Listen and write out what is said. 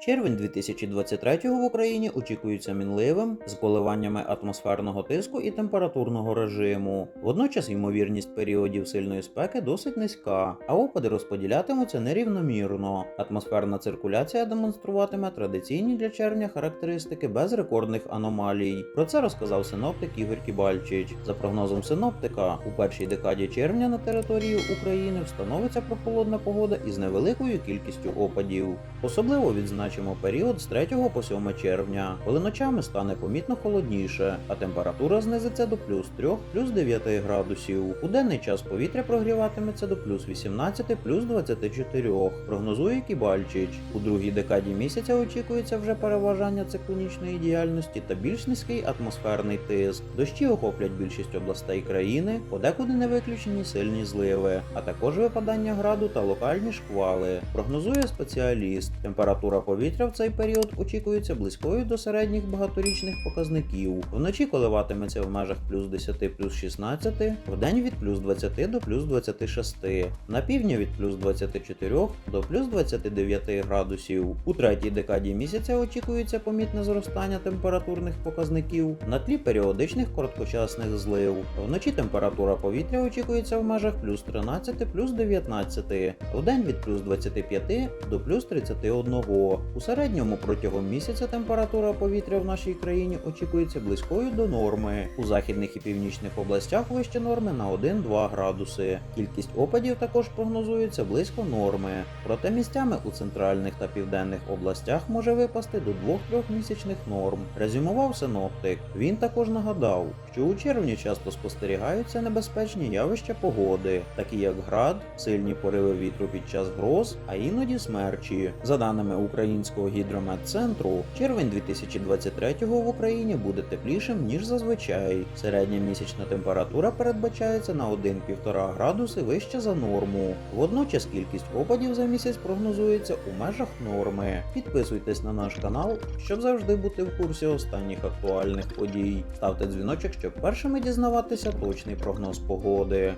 Червень 2023 в Україні очікується мінливим з коливаннями атмосферного тиску і температурного режиму. Водночас ймовірність періодів сильної спеки досить низька, а опади розподілятимуться нерівномірно. Атмосферна циркуляція демонструватиме традиційні для червня характеристики без рекордних аномалій. Про це розказав синоптик Ігор Кібальчич. За прогнозом синоптика, у першій декаді червня на території України встановиться прохолодна погода із невеликою кількістю опадів. Особливо відзначимо період з 3 по 7 червня, коли ночами стане помітно холодніше, а температура знизиться до плюс 3, плюс 9 градусів. У денний час повітря прогріватиметься до плюс 18, плюс 24, прогнозує Кібальчич. У другій декаді місяця очікується вже переважання циклонічної діяльності та більш низький атмосферний тиск. Дощі охоплять більшість областей країни, подекуди не виключені сильні зливи, а також випадання граду та локальні шквали. Прогнозує спеціаліст. Температура повітря в цей період очікується близькою до середніх багаторічних показників. Вночі коливатиметься в межах плюс 10 плюс 16, вдень від плюс 20 до плюс 26, на півдні від плюс 24 до плюс 29 градусів. У третій декаді місяця очікується помітне зростання температурних показників на тлі періодичних короткочасних злив. Вночі температура повітря очікується в межах плюс 13 плюс 19, вдень від плюс 25 до плюс 31. У середньому протягом місяця температура повітря в нашій країні очікується близькою до норми. У західних і північних областях вище норми на 1-2 градуси. Кількість опадів також прогнозується близько норми. Проте місцями у центральних та південних областях може випасти до 2-3 місячних норм. Резюмував синоптик. Він також нагадав, що у червні часто спостерігаються небезпечні явища погоди, такі як град, сильні пориви вітру під час гроз, а іноді смерчі. За даними Українського гідрометцентру, червень 2023 в Україні буде теплішим ніж зазвичай. Середня місячна температура передбачається на 1-1,5 градуси вище за норму. Водночас кількість опадів за місяць прогнозується у межах норми. Підписуйтесь на наш канал, щоб завжди бути в курсі останніх актуальних подій. Ставте дзвіночок, щоб першими дізнаватися точний прогноз погоди.